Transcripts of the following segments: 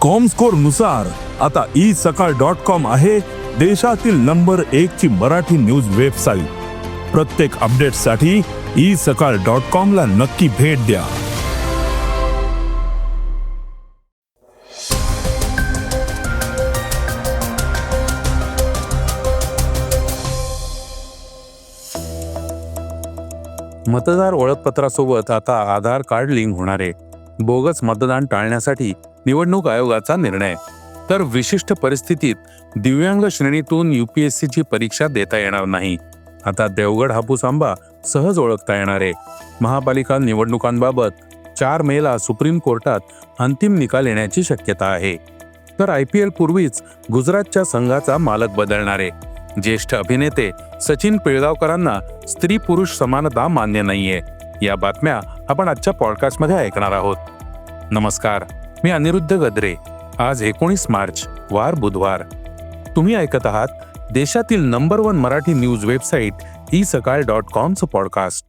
कॉमस्कोरनुसार आता E Sakal dot com आहे देशातील नंबर एक ची मराठी न्यूज वेबसाईट प्रत्येक अपडेटसाठी ई सकाळ डॉट कॉम ला नक्की भेट द्या. मतदार ओळखपत्रासोबत आता आधार कार्ड लिंक होणार आहे. बोगस मतदान टाळण्यासाठी निवडणूक आयोगाचा निर्णय. तर विशिष्ट परिस्थितीत दिव्यांग श्रेणीतून यूपीएससीची परीक्षा देता येणार नाही. आता देवगड हापूस आंबा सहज ओळखता येणार. आहे महापालिका निवडणुकांबाबत चार मेला सुप्रीम कोर्टात अंतिम निकाल येण्याची शक्यता आहे. तर आय पी एल पूर्वीच गुजरातच्या संघाचा मालक बदलणारे. ज्येष्ठ अभिनेते सचिन पिळगावकरांना स्त्री पुरुष समानता मान्य नाहीये. या बातम्या आपण आजच्या पॉडकास्टमध्ये ऐकणार आहोत. नमस्कार. मी अनिरुद्ध गद्रे. आज एकोणीस मार्च वार बुधवार. तुम्ही ऐकत आहात देशातील number one Marathi news website E Sakal dot कॉमचं podcast.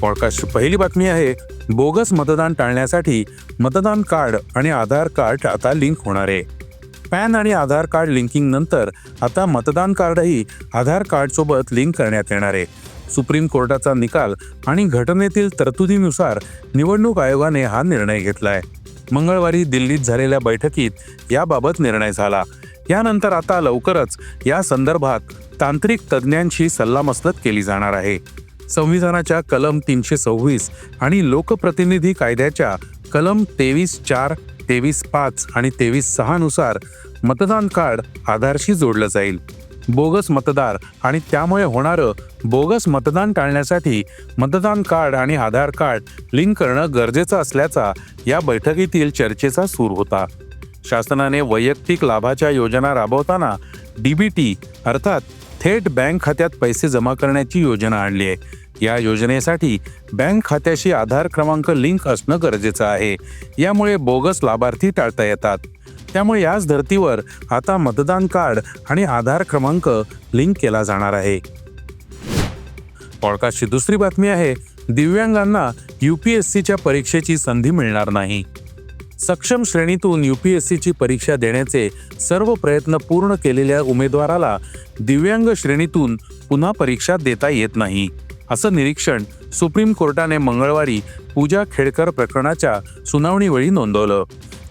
पॉडकास्टची पहिली बातमी आहे बोगस मतदान टाळण्यासाठी मतदान कार्ड आणि आधार कार्ड आता लिंक होणार आहे. पॅन आणि आधार कार्ड लिंकिंग नंतर आता मतदान कार्डही आधार कार्ड सोबत लिंक करण्यात येणार आहे. सुप्रीम कोर्टाचा निकाल आणि घटनेतील तरतुदीनुसार निवडणूक आयोगाने हा निर्णय घेतलाय. मंगळवारी दिल्लीत झालेल्या बैठकीत याबाबत निर्णय झाला. यानंतर आता लवकरच या संदर्भात तांत्रिक तज्ज्ञांशी सल्लामसलत केली जाणार आहे. संविधानाच्या कलम तीनशे सव्वीस आणि लोकप्रतिनिधी कायद्याच्या कलम तेवीस चार तेवीस पाच आणि तेवीस सहानुसार मतदान कार्ड आधारशी जोडलं जाईल. बोगस मतदार आणि त्यामुळे होणारं बोगस मतदान टाळण्यासाठी मतदान कार्ड आणि आधार कार्ड लिंक करणं गरजेचं असल्याचा या बैठकीतील चर्चेचा सूर होता. शासनाने वैयक्तिक लाभाच्या योजना राबवताना डीबीटी अर्थात थेट बँक खात्यात पैसे जमा करण्याची योजना आणली आहे. या योजनेसाठी बँक खात्याशी आधार क्रमांक लिंक असणं गरजेचं आहे. यामुळे बोगस लाभार्थी टाळता येतात. त्यामुळे याच धर्तीवर आता मतदान कार्ड आणि आधार क्रमांक लिंक केला जाणार आहे. पॉडकास्टची दुसरी बातमी आहे दिव्यांगांना युपीएससीच्या परीक्षेची संधी मिळणार नाही. सक्षम श्रेणीतून युपीएससीची परीक्षा देण्याचे सर्व प्रयत्न पूर्ण केलेल्या उमेदवाराला दिव्यांग श्रेणीतून पुन्हा परीक्षा देता येत नाही. असं निरीक्षण सुप्रीम कोर्टाने मंगळवारी पूजा खेडकर प्रकरणाच्या सुनावणीवेळी नोंदवलं.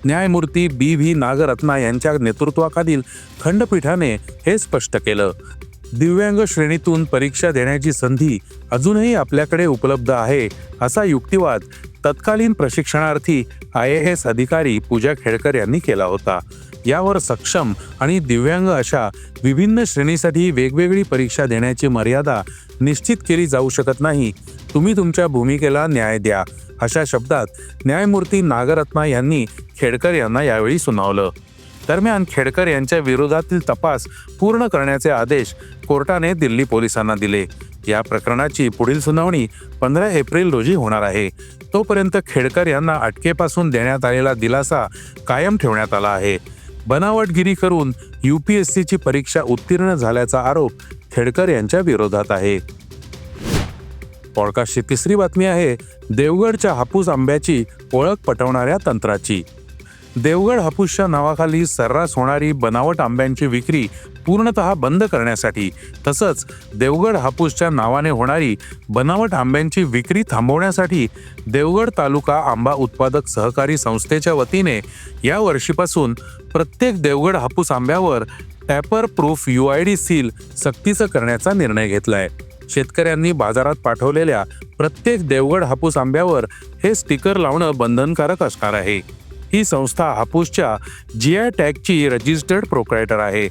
न्यायमूर्ती बी व्ही नागरत्ना यांच्या नेतृत्वाखालील खंडपीठाने हे स्पष्ट केलं. दिव्यांग श्रेणीतून परीक्षा देण्याची संधी अजूनही आपल्याकडे उपलब्ध आहे असा युक्तिवाद तत्कालीन प्रशिक्षणार्थी आय ए एस अधिकारी पूजा खेडकर यांनी केला होता. यावर सक्षम आणि दिव्यांग अशा विभिन्न श्रेणीसाठी वेगवेगळी परीक्षा देण्याची मर्यादा निश्चित केली जाऊ शकत नाही. तुम्ही तुमच्या भूमिकेला न्याय द्या. अशा शब्दात न्यायमूर्ती नागरत्ना यांनी खेडकर यांना यावेळी सुनावलं. दरम्यान खेडकर यांच्या विरोधातील तपास पूर्ण करण्याचे आदेश कोर्टाने दिल्ली पोलिसांना दिले. या प्रकरणाची पुढील सुनावणी पंधरा एप्रिल रोजी होणार आहे. तोपर्यंत खेडकर यांना अटकेपासून देण्यात आलेला दिलासा कायम ठेवण्यात आला आहे. बनावटगिरी करून यू पी एस सीची परीक्षा उत्तीर्ण झाल्याचा आरोप खेडकर यांच्या विरोधात आहे. पॉडकास्टची तिसरी बातमी आहे देवगडच्या हापूस आंब्याची ओळख पटवणाऱ्या तंत्राची. देवगड हापूसच्या नावाखाली सर्रास होणारी बनावट आंब्यांची विक्री पूर्णतः बंद करण्यासाठी तसंच देवगड हापूसच्या नावाने होणारी बनावट आंब्यांची विक्री थांबवण्यासाठी देवगड तालुका आंबा उत्पादक सहकारी संस्थेच्या वतीने या वर्षीपासून प्रत्येक देवगड हापूस आंब्यावर tamper proof U I D seal सक्तीचं करण्याचा निर्णय घेतला आहे शेतकऱ्यांनी बाजारात पाठवलेल्या प्रत्येक देवगड हापूस आंब्यावर हे स्टिकर लावणं बंधनकारक असणार आहे. ही संस्था हापूसच्या जी आय टॅगची रजिस्टर्ड प्रोप्रायटर आहे.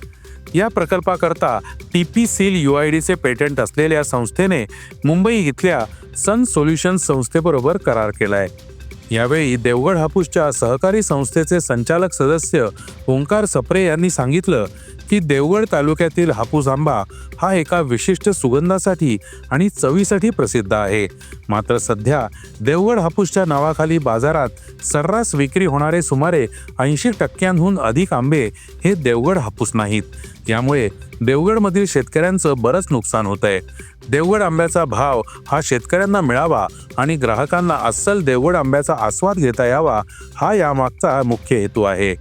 या प्रकल्पाकरता T P seal U I डीचे पेटंट असलेल्या संस्थेने मुंबई इथल्या सन सोल्युशन्स संस्थेबरोबर करार केला आहे यावेळी देवगड हापूसच्या सहकारी संस्थेचे संचालक सदस्य ओंकार सप्रे यांनी सांगितलं की देवगड तालुक्यातील हापूस आंबा हा एका विशिष्ट सुगंधासाठी आणि चवीसाठी प्रसिद्ध आहे. मात्र सध्या देवगड हापूसच्या नावाखाली बाजारात सर्रास विक्री होणारे सुमारे ऐंशी टक्क्यांहून अधिक आंबे हे देवगड हापूस नाहीत. यामुळे देवगडमधील शेतकऱ्यांचं बरंच नुकसान होत आहे देवगड आंब्याचा भाव हा शेतकऱ्यांना मिळावा आणि ग्राहकांना अस्सल देवगड आंब्याचा आस्वाद घेता यावा हा यामागचा मुख्य हेतू आहे.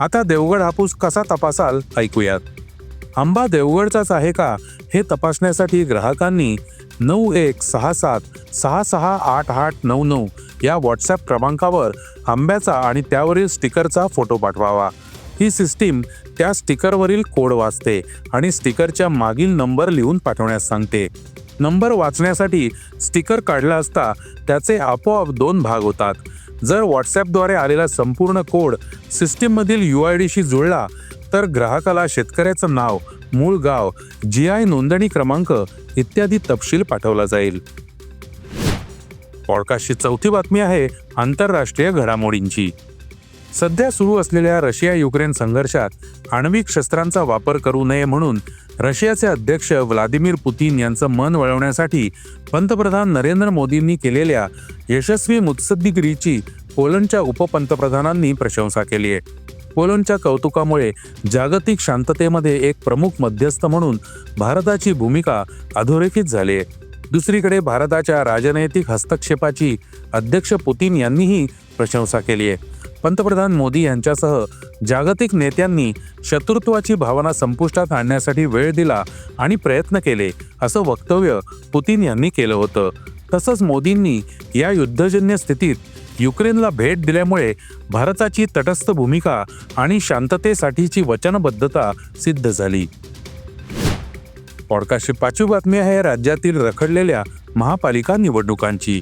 आता देवगड हापूस कसा तपासाल? ऐकूयात. आंबा देवगडचाच आहे का? हे तपासण्यासाठी ग्राहकांनी नऊ एक सहा सात सहा सहा आठ आठ नऊ नऊ या व्हॉट्सॲप क्रमांकावर आंब्याचा आणि त्यावरील स्टिकरचा फोटो पाठवावा. ही सिस्टीम त्या स्टिकरवरील कोड वाचते आणि स्टिकरच्या मागील नंबर लिहून पाठवण्यास सांगते. नंबर वाचण्यासाठी स्टिकर काढला असता त्याचे आपोआप दोन भाग होतात. जर व्हॉट्सॲपद्वारे आलेला संपूर्ण कोड सिस्टीममधील यू आय डीशी जुळला तर ग्राहकाला शेतकऱ्याचं नाव मूळ गाव जी आय नोंदणी क्रमांक इत्यादी तपशील पाठवला जाईल. पॉडकास्टची चौथी बातमी आहे आंतरराष्ट्रीय घडामोडींची. सध्या सुरू असलेल्या रशिया युक्रेन संघर्षात आण्विक शस्त्रांचा वापर करू नये म्हणून रशियाचे अध्यक्ष व्लादिमीर पुतीन यांचं मन वळवण्यासाठी पंतप्रधान नरेंद्र मोदींनी केलेल्या यशस्वी मुत्सद्दीगिरीची पोलंडच्या उपपंतप्रधानांनी प्रशंसा केली आहे. पोलंडच्या कौतुकामुळे जागतिक शांततेमध्ये एक प्रमुख मध्यस्थ म्हणून भारताची भूमिका अधोरेखित झाली आहे. दुसरीकडे भारताच्या राजनैतिक हस्तक्षेपाची अध्यक्ष पुतीन यांनीही प्रशंसा केली आहे. पंतप्रधान मोदी यांच्यासह जागतिक नेत्यांनी शत्रुत्वाची भावना संपुष्टात आणण्यासाठी वेळ दिला आणि प्रयत्न केले असं वक्तव्य पुतीन यांनी केलं होतं. तसंच मोदींनी या युद्धजन्य स्थितीत युक्रेनला भेट दिल्यामुळे भारताची तटस्थ भूमिका आणि शांततेसाठीची वचनबद्धता सिद्ध झाली. पॉडकास्टची पाचवी बातमी आहे राज्यातील रखडलेल्या महापालिका निवडणुकांची.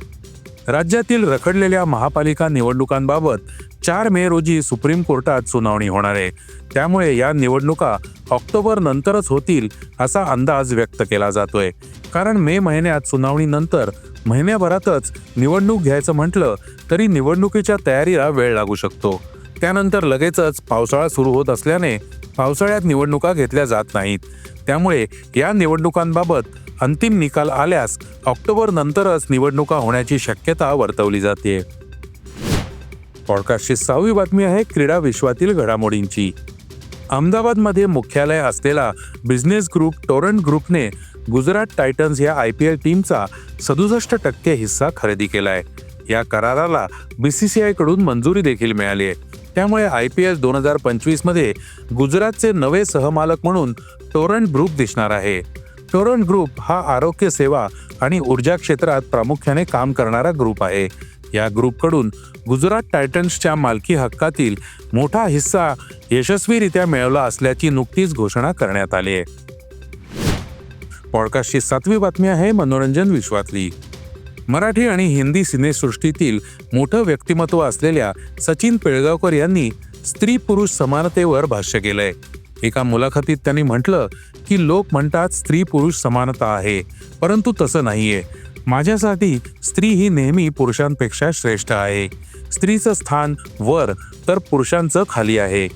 राज्यातील रखडलेल्या महापालिका निवडणुकांबाबत चार मे रोजी सुप्रीम कोर्टात सुनावणी होणार आहे. त्यामुळे या निवडणुका ऑक्टोबर नंतरच होतील असा अंदाज व्यक्त केला जातोय. कारण मे महिन्यात सुनावणीनंतर महिन्याभरातच निवडणूक घ्यायचं म्हटलं तरी निवडणुकीच्या तयारीला वेळ लागू शकतो. त्यानंतर लगेचच पावसाळा सुरू होत असल्याने पावसाळ्यात निवडणुका घेतल्या जात नाहीत. त्यामुळे या निवडणुकांबाबत अंतिम निकाल आल्यास ऑक्टोबर नंतरच निवडणुका होण्याची शक्यता वर्तवली जाते. पॉडकास्टची सहावी बातमी आहे क्रीडा विश्वातील घडामोडींची. अहमदाबादमध्ये मुख्यालय असलेला बिझनेस ग्रुप टोरंट ग्रुपने गुजरात टायटन्स या आय पी एल टीमचा सदुसष्ट टक्के हिस्सा खरेदी केलाय. या कराराला बी सी सी कडून मंजुरी देखील मिळाली आहे. त्यामुळे आय पी एल दोन हजार पंचवीसमध्ये गुजरातचे नवे सहमालक म्हणून टोरंट ग्रुप दिसणार आहे. टोरंट ग्रुप हा आरोग्य सेवा आणि ऊर्जा क्षेत्रात प्रामुख्याने काम करणारा ग्रुप आहे. या ग्रुपकडून गुजरात टायटन्सच्या मालकी हक्कातील मोठा हिस्सा यशस्वीरित्या मिळवला असल्याची नुकतीच घोषणा करण्यात आली आहे. पॉडकास्टची सातवी बातमी आहे मनोरंजन विश्वातली. मराठी आणि हिंदी सिनेसृष्टीतील मोठं व्यक्तिमत्व असलेल्या सचिन पिळगावकर यांनी स्त्री पुरुष समानतेवर भाष्य केलंय. एका मुलाखतीत त्यांनी म्हटलं की लोक म्हणतात स्त्री पुरुष समानता आहे परंतु तसं नाहीये. माझ्यासाठी स्त्री ही नेहमी पुरुषांपेक्षा श्रेष्ठ आहे. स्त्रीचं स्थान वर तर पुरुषांचं खाली आहे.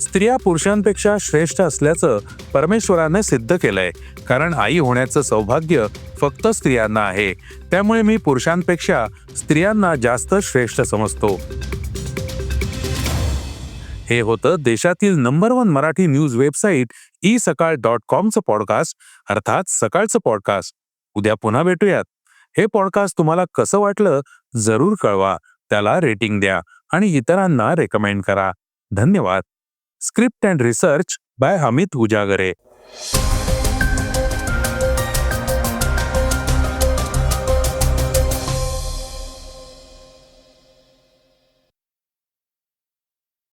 स्त्रिया पुरुषांपेक्षा श्रेष्ठ असल्याचं परमेश्वराने सिद्ध केलंय कारण आई होण्याचं सौभाग्य फक्त स्त्रियांना आहे. त्यामुळे मी पुरुषांपेक्षा स्त्रियांना जास्त श्रेष्ठ समजतो. हे होतं देशातील number one Marathi news website E Sakal dot कॉमचं podcast अर्थात सकाळचं पॉडकास्ट उद्या पुन्हा भेटूयात. हे पॉडकास्ट तुम्हाला कसं वाटलं जरूर कळवा. त्याला रेटिंग द्या आणि इतरांना रेकमेंड करा. धन्यवाद. Script and research by Hamit Ujagare